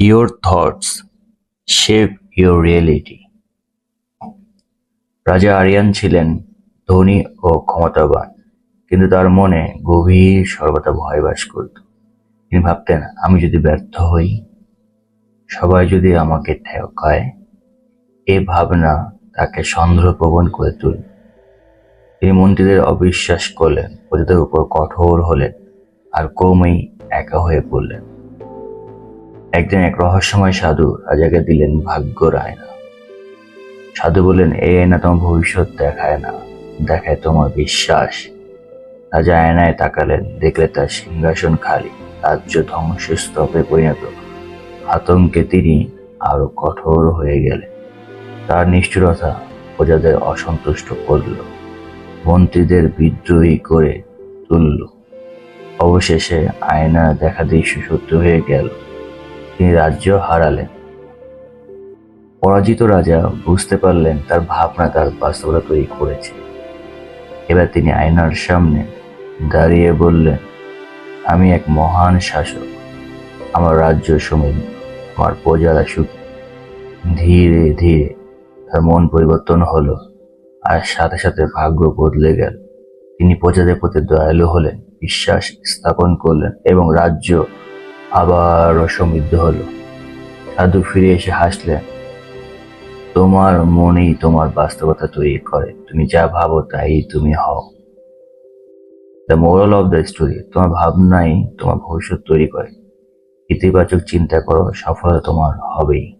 Your thoughts shape your reality. রাজা আরিয়ান ছিলেন ধনী ও ক্ষমতাবান, কিন্তু তার মনে গভীর সর্বদা ভয় বাস করত তিনি ভাবতেন, আমি যদি ব্যর্থ হই, সবাই যদি আমাকে ঠেকায়, এ ভাবনা তাকে সন্দেহপ্রবণ করে তুলল তিনি মন্ত্রীদের অবিশ্বাস করলেন, প্রজাদের উপর কঠোর হলেন আর ক্রমেই একা হয়ে পড়লেন। একদিন এক রহস্যময় সাধু রাজাকে দিলেন ভাগ্যর আয়না সাধু বললেন এই আয়না তোমার ভবিষ্যৎ দেখায় না, দেখায় তোমার বিশ্বাস। রাজা আয়নায় তাকালেন, দেখলে তার সিংহাসন খালি, রাজ্য ধ্বংসস্তূপে পরিণত। আতঙ্কে তিনি আরও কঠোর হয়ে গেলেন। তার নিষ্ঠুরতা প্রজাদের অসন্তুষ্ট করল। মন্ত্রীদের বিদ্রোহী করে তুলল। অবশেষে আয়না দেখা দৃশ্য সত্য হয়ে গেল। তিনি রাজ্য হারালেন। পরাজিত রাজা বুঝতে পারলেন তার ভাবনা তার বাস্তবতা তৈরি করেছে। এবার তিনি আয়নার সামনে দাঁড়িয়ে বললেন, আমি এক মহান শাসক। আমার রাজ্য সমীন আমার প্রজারা সুখী। ধীরে ধীরে তার মন পরিবর্তন হলো। আর সাথে সাথে ভাগ্য বদলে গেল। তিনি প্রজাদের প্রতি দয়ালু হলেন, বিশ্বাস স্থাপন করলেন এবং রাজ্য আবারও সমৃদ্ধ হলো। সাধু ফিরে এসে হাসলেন, তোমার মনেই তোমার বাস্তবতা তৈরি করে। তুমি যা ভাবো তাই তুমি হও। The moral of the story তোমার ভাবনাই তোমার ভবিষ্যৎ তৈরি করে। ইতিবাচক চিন্তা করো, সফলতা তোমার হবেই।